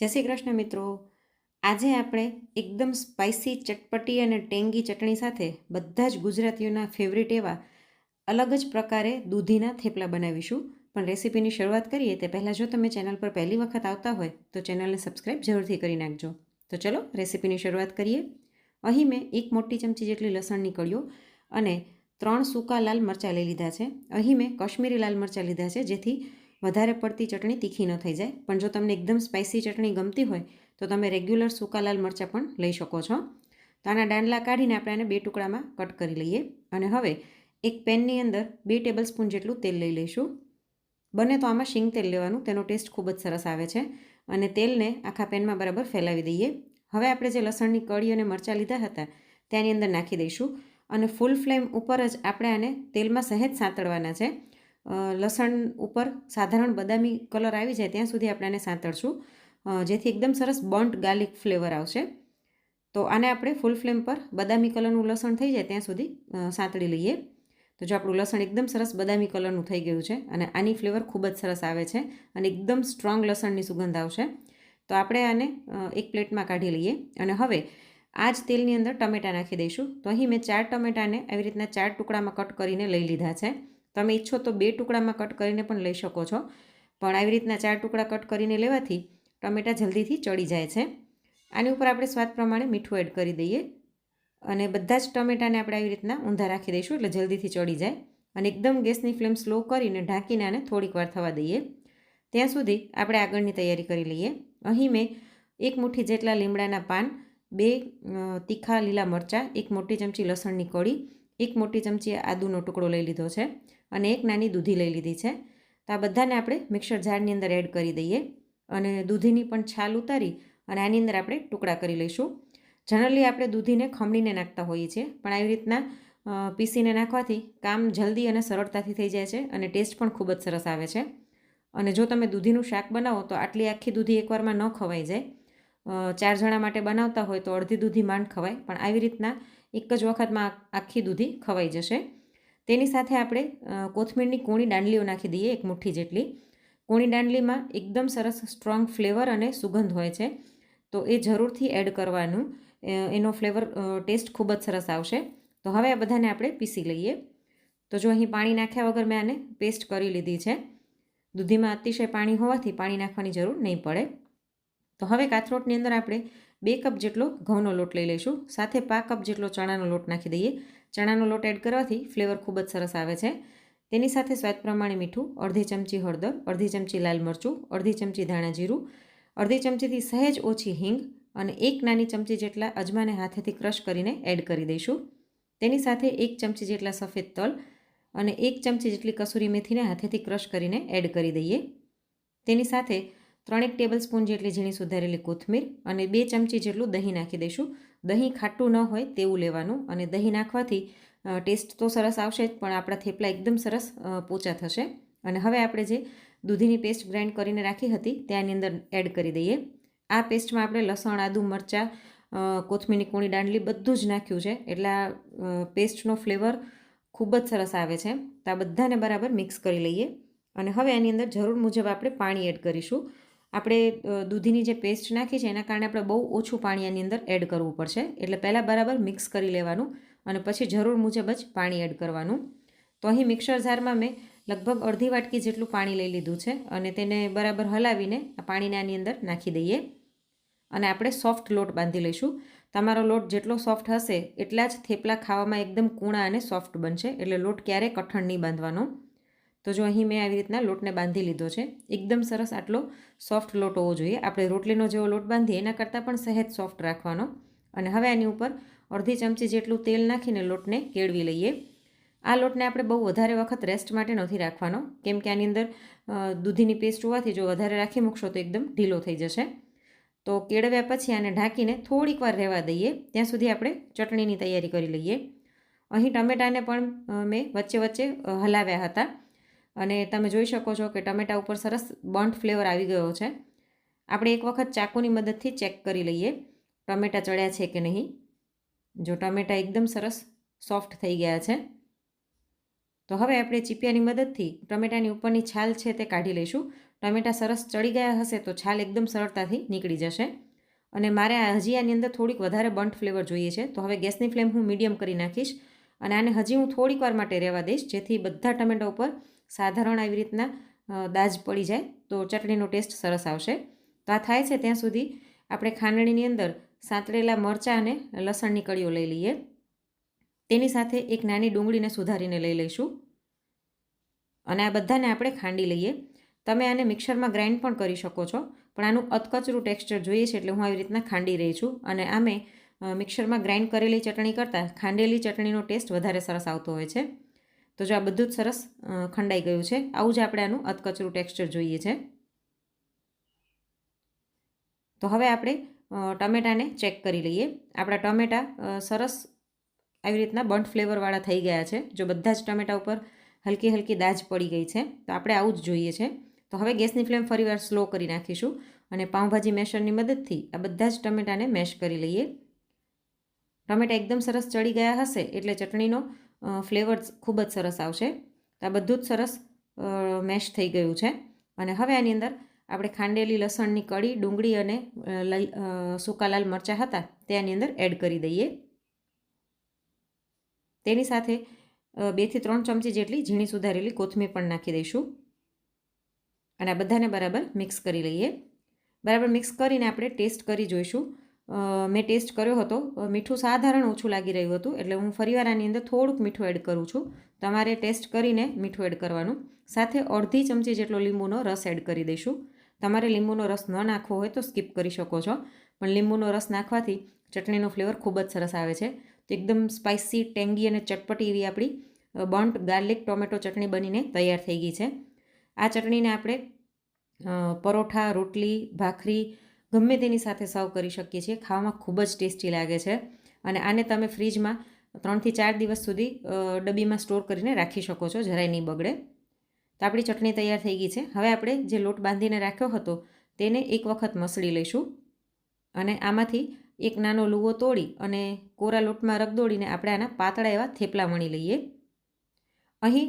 જય શ્રી કૃષ્ણ મિત્રો. આજે આપણે એકદમ સ્પાઇસી ચટપટી અને ટેંગી ચટણી સાથે બધા જ ગુજરાતીઓના ફેવરિટ એવા અલગ જ પ્રકારે દૂધીના થેપલા બનાવીશું. પણ રેસીપીની શરૂઆત કરીએ તે પહેલાં જો તમે ચેનલ પર પહેલી વખત આવતા હોય તો ચેનલને સબસ્ક્રાઈબ જરૂરથી કરી નાખજો. તો ચલો રેસીપીની શરૂઆત કરીએ. અહીં મેં એક મોટી ચમચી જેટલી લસણની કળીઓ અને ત્રણ સૂકા લાલ મરચાં લઈ લીધા છે. અહીં મેં કશ્મીરી લાલ મરચાં લીધા છે જેથી વધારે પડતી ચટણી તીખી ન થઈ જાય. પણ જો તમને એકદમ સ્પાઇસી ચટણી ગમતી હોય, તો તમે રેગ્યુલર સૂકા લાલ મરચાં પણ લઈ શકો છો. તો આના દાંડલા કાઢીને આપણે આને બે ટુકડામાં કટ કરી લઈએ. અને હવે એક પેનની અંદર બે ટેબલ સ્પૂન જેટલું તેલ લઈ લઈશું. બને તો આમાં શીંગ તેલ લેવાનું, તેનો ટેસ્ટ ખૂબ જ સરસ આવે છે. અને તેલને આખા પેનમાં બરાબર ફેલાવી દઈએ. હવે આપણે જે લસણની કળી અને મરચાં લીધા હતા તેની અંદર નાખી દઈશું. અને ફૂલ ફ્લેમ ઉપર જ આપણે આને તેલમાં સહેજ સાંતળવાના છે. લસણ ઉપર સાધારણ બદામી કલર આવી જાય ત્યાં સુધી આપણે આને સાંતળશું. જેથી એકદમ સરસ બોન્ટ ગાર્લિક ફ્લેવર આવશે. તો આને આપણે ફૂલ ફ્લેમ પર બદામી કલરનું લસણ થઈ જાય ત્યાં સુધી સાંતળી લઈએ. તો જો આપણું લસણ એકદમ સરસ બદામી કલરનું થઈ ગયું છે અને આની ફ્લેવર ખૂબ જ સરસ આવે છે અને એકદમ સ્ટ્રોંગ લસણની સુગંધ આવશે, તો આપણે આને એક પ્લેટમાં કાઢી લઈએ. અને હવે આ જ તેલની અંદર ટમેટાં નાખી દઈશું. તો અહીં મેં ચાર ટમેટાને આવી રીતના ચાર ટુકડામાં કટ કરીને લઈ લીધા છે. તમે ઈચ્છો તો બે ટુકડામાં કટ કરીને પણ લઈ શકો છો. પણ આવી રીતના ચાર ટુકડા કટ કરીને લેવાથી ટમેટાં જલ્દીથી ચડી જાય છે. આની ઉપર આપણે સ્વાદ પ્રમાણે મીઠું એડ કરી દઈએ અને બધા જ ટમેટાને આપણે આવી રીતના ઊંધા રાખી દઈશું એટલે જલ્દીથી ચડી જાય અને એકદમ ગેસની ફ્લેમ સ્લો કરીને ઢાંકીને આને થોડીક વાર થવા દઈએ. ત્યાં સુધી આપણે આગળની તૈયારી કરી લઈએ. અહીં મેં એક મુઠ્ઠી જેટલા લીમડાના પાન, બે તીખા લીલા મરચાં, એક મોટી ચમચી લસણની કળી એક મોટી ચમચી આદુનો ટુકડો લઈ લીધો છે અને એક નાની દૂધી લઈ લીધી છે. તો આ બધાને આપણે મિક્સર જારની અંદર એડ કરી દઈએ અને દૂધીની પણ છાલ ઉતારી અને આની અંદર આપણે ટુકડા કરી લઈશું. જનરલી આપણે દૂધીને ખમણીને નાખતા હોઈએ છીએ, પણ આવી રીતના પીસીને નાખવાથી કામ જલ્દી અને સરળતાથી થઈ જાય છે અને ટેસ્ટ પણ ખૂબ જ સરસ આવે છે. અને જો તમે દૂધીનું શાક બનાવો તો આટલી આખી દૂધી એકવારમાં ન ખવાઈ જાય. ચાર જણા માટે બનાવતા હોય તો અડધી દૂધી માંડ ખવાય, પણ આવી રીતના એક જ વખતમાં આખી દૂધી ખવાઈ જશે. તેની સાથે આપણે કોથમીરની કોણી દાંડલીઓ નાખી દઈએ, એક મુઠ્ઠી જેટલી. કોણી દાંડલીમાં એકદમ સરસ સ્ટ્રોંગ ફ્લેવર અને સુગંધ હોય છે. તો એ જરૂરથી એડ કરવાનું. એનો ફ્લેવર ટેસ્ટ ખૂબ જ સરસ આવશે. તો હવે આ બધાને આપણે પીસી લઈએ. તો જો અહીં પાણી નાખ્યા વગર મેં આને પેસ્ટ કરી લીધી છે. દૂધીમાં અતિશય પાણી હોવાથી પાણી નાખવાની જરૂર નહીં પડે. તો હવે કાથરોટની અંદર આપણે બે કપ જેટલો ઘઉંનો લોટ લઈ લઈશું. સાથે પાંચ કપ જેટલો ચણાનો લોટ નાખી દઈએ. ચણાનો લોટ એડ કરવાથી ફ્લેવર ખૂબ જ સરસ આવે છે. તેની સાથે સ્વાદ પ્રમાણે મીઠું, અડધી ચમચી હળદર, અડધી ચમચી લાલ મરચું, અડધી ચમચી ધાણા જીરું, અડધી ચમચીથી સહેજ ઓછી હિંગ અને એક નાની ચમચી જેટલા અજમાને હાથેથી ક્રશ કરીને એડ કરી દઈશું. તેની સાથે એક ચમચી જેટલા સફેદ તલ અને એક ચમચી જેટલી કસૂરી મેથીને હાથેથી ક્રશ કરીને એડ કરી દઈએ. તેની સાથે ત્રણેક ટેબલ સ્પૂન જેટલી ઝીણી સુધારેલી કોથમીર અને બે ચમચી જેટલું દહીં નાખી દઈશું. દહીં ખાટું ન હોય તેવું લેવાનું અને દહીં નાખવાથી ટેસ્ટ તો સરસ આવશે જ, પણ આપણા થેપલા એકદમ સરસ પોચા થશે. અને હવે આપણે જે દૂધીની પેસ્ટ ગ્રાઇન્ડ કરીને રાખી હતી ત્યાંની અંદર એડ કરી દઈએ. આ પેસ્ટમાં આપણે લસણ, આદુ, મરચાં કોથમીરની કૂણી, દાંડલી બધું જ નાખ્યું છે. એટલે આ પેસ્ટનો ફ્લેવર ખૂબ જ સરસ આવે છે. તો આ બધાને બરાબર મિક્સ કરી લઈએ. અને હવે આની અંદર જરૂર મુજબ આપણે પાણી એડ કરીશું. આપણે દૂધીની જે પેસ્ટ નાખી છે, એના કારણે આપણે બહુ ઓછું પાણી આની અંદર એડ કરવું પડશે. એટલે પહેલાં બરાબર મિક્સ કરી લેવાનું અને પછી જરૂર મુજબ જ પાણી એડ કરવાનું. તો અહીં મિક્સર જારમાં મેં લગભગ અડધી વાટકી જેટલું પાણી લઈ લીધું છે અને તેને બરાબર હલાવીને આ પાણીને આની અંદર નાખી દઈએ. અને આપણે સોફ્ટ લોટ બાંધી લઈશું. તમારો લોટ જેટલો સોફ્ટ હશે, એટલા જ થેપલા ખાવામાં એકદમ કૂણા અને સોફ્ટ બનશે. એટલે લોટ ક્યારેય કઠણ નહીં બાંધવાનો. તો જો અહીં મેં આવી રીતના લોટને બાંધી લીધો છે, એકદમ સરસ આટલો સોફ્ટ લોટ હોવો જોઈએ. આપણે રોટલીનો જેવો લોટ બાંધીએ, એના કરતાં પણ સહેજ સોફ્ટ રાખવાનો. અને હવે આની ઉપર અડધી ચમચી જેટલું તેલ નાખીને લોટને કેળવી લઈએ. આ લોટને આપણે બહુ વધારે વખત રેસ્ટ માટે નથી રાખવાનો. કેમ કે આની અંદર દૂધીની પેસ્ટ હોવાથી જો વધારે રાખી મૂકશો તો એકદમ ઢીલો થઈ જશે. તો કેળવ્યા પછી આને ઢાંકીને થોડીક વાર રહેવા દઈએ. ત્યાં સુધી આપણે ચટણીની તૈયારી કરી લઈએ. અહીં ટમેટાને પણ મેં વચ્ચે વચ્ચે હલાવ્યા હતા. અને તમે જોઈ શકો છો કે ટમેટા ઉપર સરસ બંટ ફ્લેવર આવી ગયો છે. આપણે એક વખત ચાકુની મદદથી ચેક કરી લઈએ, ટમેટા ચડ્યા છે કે નહીં. જો ટમેટા એકદમ સરસ સોફ્ટ થઈ ગયા છે, તો હવે આપણે ચીપિયાની મદદથી ટમેટાની ઉપરની છાલ છે તે કાઢી લઈશું. ટમેટા સરસ ચડી ગયા હશે તો છાલ એકદમ સરળતાથી નીકળી જશે. અને મારે હજી આની અંદર થોડીક વધારે બંટ ફ્લેવર જોઈએ છે, તો હવે ગેસની ફ્લેમ હું મીડિયમ કરી નાખીશ. અને આને હજી હું થોડીક વાર માટે રહેવા દઈશ, જેથી બધા ટમેટા ઉપર સાધારણ આવી રીતના દાજ પડી જાય તો ચટણીનો ટેસ્ટ સરસ આવશે. તો આ થાય છે ત્યાં સુધી આપણે ખાંડણીની અંદર સાંતળેલા મરચાં અને લસણની કળીઓ લઈ લઈએ. તેની સાથે એક નાની ડુંગળીને સુધારીને લઈ લઈશું. અને આ બધાને આપણે ખાંડી લઈએ. તમે આને મિક્સરમાં ગ્રાઇન્ડ પણ કરી શકો છો, પણ આનું અતકચરું ટેક્સચર જોઈએ છે એટલે હું આવી રીતના ખાંડી રહી છું. અને આમે મિક્સરમાં ગ્રાઇન્ડ કરેલી ચટણી કરતાં ખાંડેલી ચટણીનો ટેસ્ટ વધારે સરસ આવતો હોય છે. તો જો આ બધું જ સરસ ખંડાઈ ગયું છે. આવું જ આપણે આનું અતકચરું ટેક્સચર જોઈએ છે. તો હવે આપણે ટમેટાને ચેક કરી લઈએ. આપણા ટમેટા સરસ આવી રીતના બંટ ફ્લેવરવાળા થઈ ગયા છે. જો બધા જ ટમેટા ઉપર હલકી હલકી દાજ પડી ગઈ છે, તો આપણે આવું જ જોઈએ છે. તો હવે ગેસની ફ્લેમ ફરીવાર સ્લો કરી નાખીશું અને પાઉંભાજી મેશરની મદદથી આ બધા જ ટમેટાને મેશ કરી લઈએ. ટમેટા એકદમ સરસ ચડી ગયા હશે, એટલે ચટણીનો ફ્લેવર ખૂબ જ સરસ આવશે. તો આ બધું જ સરસ મેશ થઈ ગયું છે. અને હવે આની અંદર આપણે ખાંડેલી લસણની કળી, ડુંગળી અને સૂકા લાલ મરચાં હતા તે આની અંદર એડ કરી દઈએ. તેની સાથે બેથી ત્રણ ચમચી જેટલી ઝીણી સુધારેલી કોથમીર પણ નાખી દઈશું. અને આ બધાને બરાબર મિક્સ કરી લઈએ. બરાબર મિક્સ કરીને આપણે ટેસ્ટ કરી જોઈશું. મેં ટેસ્ટ કર્યો હતો. મીઠું સાધારણ ઓછું લાગી રહ્યું હતું. એટલે હું ફરીવાર આની અંદર થોડુંક મીઠું એડ કરું છું. તમારે ટેસ્ટ કરીને મીઠું એડ કરવાનું. સાથે અડધી ચમચી જેટલો લીંબુનો રસ એડ કરી દઈશું. તમારે લીંબુનો રસ ન નાખવો હોય તો સ્કીપ કરી શકો છો. પણ લીંબુનો રસ નાખવાથી ચટણીનો ફ્લેવર ખૂબ જ સરસ આવે છે. તો એકદમ સ્પાઇસી, ટેંગી અને ચટપટી એવી આપણી બંટ ગાર્લિક ટોમેટો ચટણી બનીને તૈયાર થઈ ગઈ છે. આ ચટણીને આપણે પરોઠા, રોટલી, ભાખરી ગમે તેની સાથે સર્વ કરી શકીએ છીએ. ખાવામાં ખૂબ જ ટેસ્ટી લાગે છે અને આને તમે ફ્રીજમાં ત્રણથી ચાર દિવસ સુધી ડબ્બીમાં સ્ટોર કરીને રાખી શકો છો જરાય નહીં બગડે. તો આપણી ચટણી તૈયાર થઈ ગઈ છે. હવે આપણે જે લોટ બાંધીને રાખ્યો હતો તેને એક વખત મસળી લઈશું અને આમાંથી એક નાનો લુવો તોડી અને કોરા લોટમાં રગદોડીને આપણે આના પાતળા એવા થેપલા વણી લઈએ. અહીં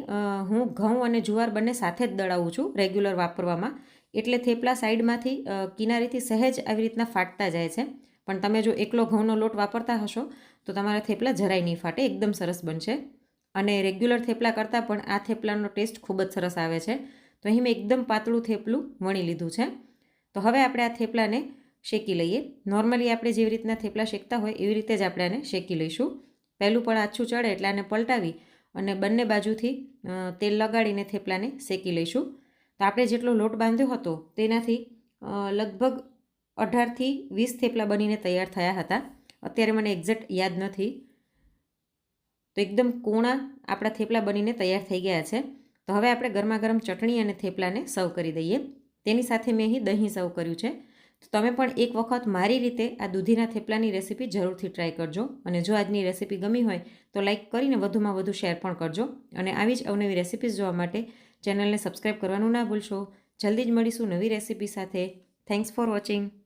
હું ઘઉં અને જુવાર બંને સાથે જ દળાવું છું રેગ્યુલર વાપરવામાં. એટલે થેપલા સાઈડમાંથી કિનારીથી સહેજ આવી રીતના ફાટતા જાય છે. પણ તમે જો એકલો ઘઉંનો લોટ વાપરતા હશો, તો તમારા થેપલા જરાય નહીં ફાટે, એકદમ સરસ બનશે. અને રેગ્યુલર થેપલા કરતાં પણ આ થેપલાનો ટેસ્ટ ખૂબ જ સરસ આવે છે. તો અહીં મેં એકદમ પાતળું થેપલું વણી લીધું છે. તો હવે આપણે આ થેપલાને શેકી લઈએ. નોર્મલી આપણે જેવી રીતના થેપલા શેકતા હોય, એવી રીતે જ આપણે આને શેકી લઈશું. પહેલું પણ આછું ચડે એટલે આને પલટાવી અને બંને બાજુથી તેલ લગાડીને થેપલાને શેકી લઈશું. તો આપણે જેટલો લોટ બાંધ્યો હતો તેનાથી લગભગ અઢારથી વીસ થેપલા બનીને તૈયાર થયા હતા. અત્યારે મને એક્ઝેક્ટ યાદ નથી. તો એકદમ કોણા આપણા થેપલા બનીને તૈયાર થઈ ગયા છે. તો હવે આપણે ગરમા ગરમ ચટણી અને થેપલાને સર્વ કરી દઈએ. તેની સાથે મેં અહીં દહીં સર્વ કર્યું છે. તો તમે પણ એક વખત મારી રીતે આ દૂધીના થેપલાની રેસીપી જરૂરથી ટ્રાય કરજો. અને જો આજની રેસીપી ગમી હોય તો લાઇક કરીને વધુમાં વધુ શેર પણ કરજો. અને આવી જ અવનવી રેસીપીઝ જોવા માટે ચેનલને સબસ્ક્રાઈબ કરવાનું ના ભૂલશો. જલ્દી જ મળીશું નવી રેસીપી સાથે. Thanks for watching